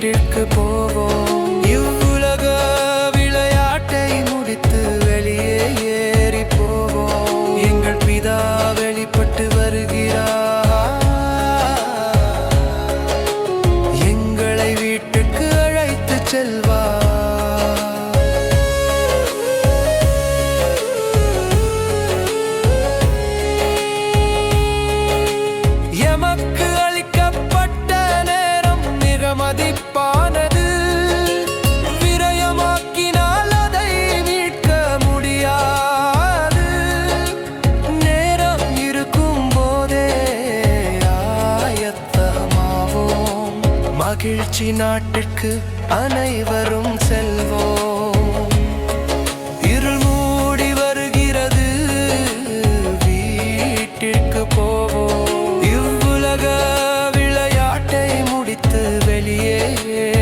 வீட்டிற்கு போவோம். இவ்வுலக விளையாட்டை முடித்து வெளியே ஏறி போவோம் எங்கள் பிதா வெளிப்பட்டு வருகிறார். எங்களை வீட்டுக்கு அழைத்து செல்வார். மதிப்பானது. விரயமாக்கினால் அதை மீட்க முடியாது. நேரம் இருக்கும் போதே ஆயத்தமாவோம். மகிழ்ச்சி நாட்டுக்கு அனைவரும் செல்வோம். yeah.